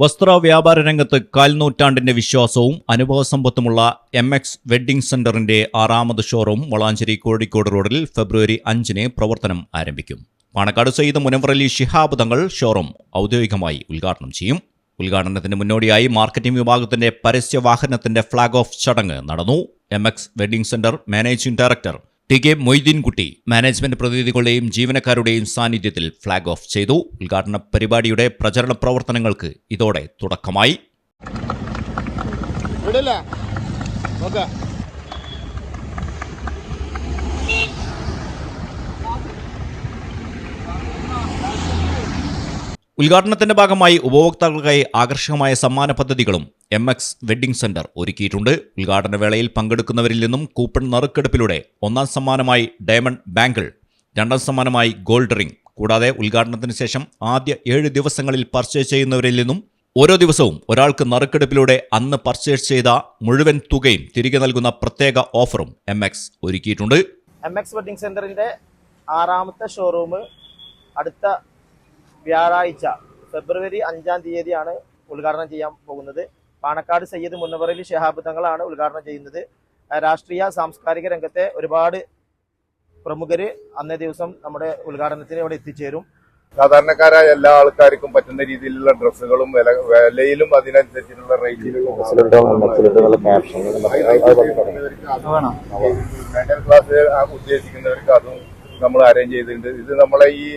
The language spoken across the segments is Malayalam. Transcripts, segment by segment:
വസ്ത്ര വ്യാപാര രംഗത്ത് കാൽനൂറ്റാണ്ടിന്റെ വിശ്വാസവും അനുഭവസമ്പത്തുമുള്ള എം എക്സ് വെഡ്ഡിംഗ് സെന്ററിന്റെ ആറാമത് ഷോറൂം വളാഞ്ചേരി കോഴിക്കോട് റോഡിൽ ഫെബ്രുവരി അഞ്ചിന് പ്രവർത്തനം ആരംഭിക്കും. പാണക്കാട് സയ്യിദ് മുനവറലി ശിഹാബ് തങ്ങൾ ഷോറൂം ഔദ്യോഗികമായി ഉദ്ഘാടനം ചെയ്യും. ഉദ്ഘാടനത്തിന് മുന്നോടിയായി മാർക്കറ്റിംഗ് വിഭാഗത്തിന്റെ പരസ്യവാഹനത്തിന്റെ ഫ്ളാഗ് ഓഫ് ചടങ്ങ് നടന്നു. M X wedding centre managing director T K Moideenkutty management പ്രതിനിധികളുടെയും ജീവനക്കാരുടെയും സാന്നിധ്യത്തിൽ ഫ്ളാഗ് ഓഫ് ചെയ്തു. ഉദ്ഘാടന പരിപാടിയുടെ പ്രചരണ പ്രവർത്തനങ്ങൾക്ക് ഇതോടെ തുടക്കമായി. ഉദ്ഘാടനത്തിന്റെ ഭാഗമായി ഉപഭോക്താക്കൾക്കായി ആകർഷകമായ സമ്മാന പദ്ധതികളും എം എക്സ് വെഡ്ഡിംഗ് സെന്റർ ഒരുക്കിയിട്ടുണ്ട്. ഉദ്ഘാടന വേളയിൽ പങ്കെടുക്കുന്നവരിൽ നിന്നും കൂപ്പൺ നറുക്കെടുപ്പിലൂടെ ഒന്നാം സമ്മാനമായി ഡയമണ്ട് ബാങ്കിൾ രണ്ടാം സമ്മാനമായി ഗോൾഡ് റിംഗ് കൂടാതെ ഉദ്ഘാടനത്തിന് ശേഷം ആദ്യ ഏഴ് ദിവസങ്ങളിൽ പർച്ചേസ് ചെയ്യുന്നവരിൽ നിന്നും ഓരോ ദിവസവും ഒരാൾക്ക് നറുക്കെടുപ്പിലൂടെ അന്ന് പർച്ചേസ് ചെയ്ത മുഴുവൻ തുകയും തിരികെ നൽകുന്ന പ്രത്യേക ഓഫറും എം എക്സ് ഒരുക്കിയിട്ടുണ്ട്. എം എക്സ് വെഡിങ് സെന്ററിന്റെ ആറാമത്തെ ഷോറൂം അടുത്ത വ്യാഴാഴ്ച ഫെബ്രുവരി അഞ്ചാം തീയതിയാണ് ഉദ്ഘാടനം ചെയ്യാൻ പോകുന്നത്. പാണക്കാട് സയ്യിദ് മുന്നവറലി ഷഹാബ് തങ്ങളാണ് ഉദ്ഘാടനം ചെയ്യുന്നത്. രാഷ്ട്രീയ സാംസ്കാരിക രംഗത്തെ ഒരുപാട് പ്രമുഖർ അന്നേ ദിവസം നമ്മുടെ ഉദ്ഘാടനത്തിന് ഇവിടെ എത്തിച്ചേരും. സാധാരണക്കാരായ എല്ലാ ആൾക്കാർക്കും പറ്റുന്ന രീതിയിലുള്ള ഡ്രസ്സുകളും വില വിലയിലും അതിനനുസരിച്ചിട്ടുള്ള റേറ്റിലും ക്ലാസ് ഉദ്ദേശിക്കുന്നവർക്ക് അതും നമ്മൾ അറേഞ്ച് ചെയ്തിട്ടുണ്ട്. ഇത് നമ്മളെ ഈ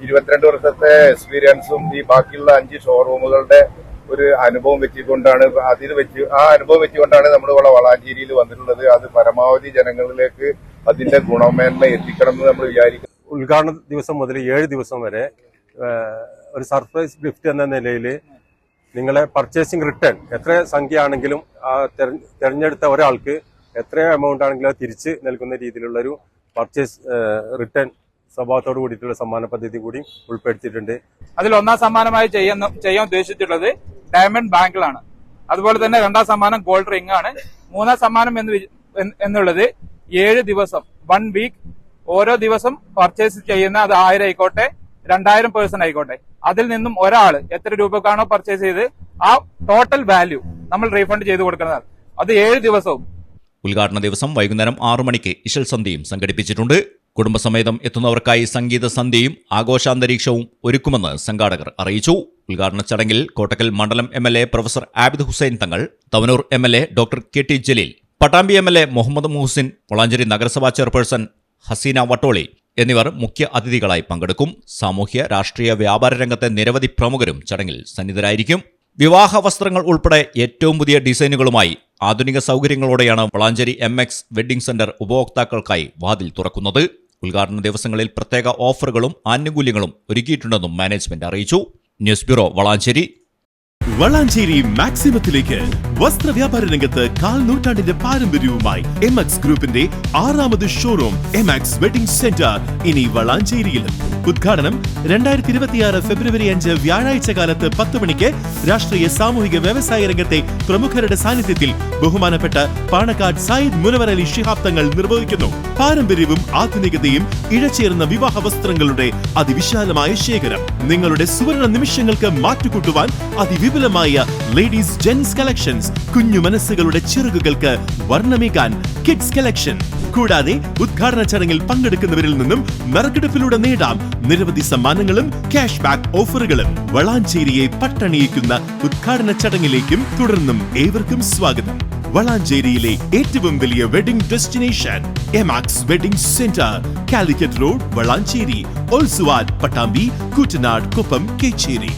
ഇരുപത്തിരണ്ട് വർഷത്തെ എക്സ്പീരിയൻസും ഈ ബാക്കിയുള്ള അഞ്ച് ഷോറൂമുകളുടെ ഒരു അനുഭവം വെച്ചുകൊണ്ടാണ് അതിൽ വെച്ച് ആ അനുഭവം വെച്ചുകൊണ്ടാണ് നമ്മൾ ഇവിടെ വളാഞ്ചേരിയിൽ വന്നിട്ടുള്ളത്. അത് പരമാവധി ജനങ്ങളിലേക്ക് അതിന്റെ ഗുണമേന്മ എത്തിക്കണം എന്ന് നമ്മൾ വിചാരിക്കുന്നു. ഉദ്ഘാടന ദിവസം മുതൽ ഏഴ് ദിവസം വരെ ഒരു സർപ്രൈസ് ഗിഫ്റ്റ് എന്ന നിലയിൽ നിങ്ങളെ പർച്ചേസിംഗ് റിട്ടേൺ എത്ര സംഖ്യ ആണെങ്കിലും ആ തെര- തെരഞ്ഞെടുത്ത ഒരാൾക്ക് എത്ര എമൗണ്ട് ആണെങ്കിലും തിരിച്ച് നൽകുന്ന രീതിയിലുള്ളൊരു പർച്ചേസ് റിട്ടേൺ സ്വഭാവത്തോട് കൂടിയിട്ടുള്ള സമ്മാന പദ്ധതി കൂടി ഉൾപ്പെടുത്തിയിട്ടുണ്ട്. അതിൽ ഒന്നാം സമ്മാനമായി ചെയ്യുന്ന ചെയ്യാൻ ഉദ്ദേശിച്ചിട്ടുള്ളത് ഡയമണ്ട് ബാങ്കിളാണ്. അതുപോലെ തന്നെ രണ്ടാം സമ്മാനം ഗോൾഡ് റിംഗ് ആണ്. മൂന്നാം സമ്മാനം എന്ന് എന്നുള്ളത് ഏഴ് ദിവസം വൺ വീക്ക് ഓരോ ദിവസം പർച്ചേസ് ചെയ്യുന്ന അത് ആയിരം ആയിക്കോട്ടെ രണ്ടായിരം പേഴ്സൺ ആയിക്കോട്ടെ. അതിൽ നിന്നും ഒരാൾ എത്ര രൂപക്കാണോ പർച്ചേസ് ചെയ്ത് ആ ടോട്ടൽ വാല്യൂ നമ്മൾ റീഫണ്ട് ചെയ്ത് കൊടുക്കുന്നതാണ്. അത് ഏഴ് ദിവസവും. ഉദ്ഘാടന ദിവസം വൈകുന്നേരം ആറു മണിക്ക് ഇശൽ സന്ധ്യയും സംഘടിപ്പിച്ചിട്ടുണ്ട്. കുടുംബസമേതം എത്തുന്നവർക്കായി സംഗീത സന്ധ്യയും ആഘോഷാന്തരീക്ഷവും ഒരുക്കുമെന്ന് സംഘാടകർ അറിയിച്ചു. ഉദ്ഘാടന ചടങ്ങിൽ കോട്ടക്കൽ മണ്ഡലം M L A professor Abid Hussain Thangal Thavanur M L A doctor K T Jaleel Pattambi M L A Muhammad Muhsin Valanchery നഗരസഭാ ചെയർപേഴ്സൺ ഹസീന വട്ടോളി എന്നിവർ മുഖ്യ അതിഥികളായി പങ്കെടുക്കും. സാമൂഹ്യ രാഷ്ട്രീയ വ്യാപാര രംഗത്തെ നിരവധി പ്രമുഖരും ചടങ്ങിൽ സന്നിധരായിരിക്കും. വിവാഹ വസ്ത്രങ്ങൾ ഉൾപ്പെടെ ഏറ്റവും പുതിയ ഡിസൈനുകളുമായി ആധുനിക സൗകര്യങ്ങളോടെയാണ് Valanchery M X wedding centre ഉപഭോക്താക്കൾക്കായി വാതിൽ തുറക്കുന്നത്. ഉദ്ഘാടന ദിവസങ്ങളിൽ പ്രത്യേക ഓഫറുകളും ആനുകൂല്യങ്ങളും ഒരുക്കിയിട്ടുണ്ടെന്നും മാനേജ്മെന്റ് അറിയിച്ചു. News bureau Valanchery. വളാഞ്ചേരി മാക്സിമത്തിലേക്ക് വസ്ത്ര വ്യാപാര രംഗത്ത് കാൽ നൂറ്റാണ്ടിന്റെ പാരമ്പര്യവുമായി എം എക്സ് ഗ്രൂപ്പിന്റെ ആറാമത് showroom M X wedding centre ഇനി വളാഞ്ചേരിയിലും ഉദ്ഘാടനം രണ്ടായിരത്തി ഇരുപത്തിയാറ് ഫെബ്രുവരി അഞ്ച് വ്യാഴാഴ്ച കാലത്ത് പത്ത് മണിക്ക് രാഷ്ട്രീയ സാമൂഹിക വ്യവസായ രംഗത്തെ പ്രമുഖരുടെ സാന്നിധ്യത്തിൽ ബഹുമാനപ്പെട്ട പാണക്കാട് സായിദ് മുനവർ അലി ശിഹാബ് തങ്ങൾ നിർവഹിക്കുന്നു. പാരമ്പര്യവും ആധുനികതയും ഇഴചേർന്ന വിവാഹ വസ്ത്രങ്ങളുടെ അതിവിശാലമായ ശേഖരം. നിങ്ങളുടെ സുവർണ നിമിഷങ്ങൾക്ക് മാറ്റുകൂട്ടുവാൻ അതിവിപുലമായ ലേഡീസ് ജെൻസ് കളക്ഷൻസ് കുഞ്ഞു മനസ്സുകളുടെ ചിറകുകൾക്ക് വർണമേകാൻ കിഡ്സ് കളക്ഷൻ കൂടാതെ ഉദ്ഘാടന ചടങ്ങിൽ പങ്കെടുക്കുന്നവരിൽ നിന്നും നറുക്കെടുപ്പിലൂടെ നേടാം നിരവധി സമ്മാനങ്ങളും ക്യാഷ് ബാക്ക് ഓഫറുകളും വളാഞ്ചേരിയെ പട്ടണിയിക്കുന്ന ഉദ്ഘാടന ചടങ്ങിലേക്കും തുടർന്നും ഏവർക്കും സ്വാഗതം. വളാഞ്ചേരിയിലെ ഏറ്റവും വലിയ wedding destination M X wedding centre Calicut road Valanchery. ഓൾസുവാൻ Pattambi Koottanad Koppam Kecheri.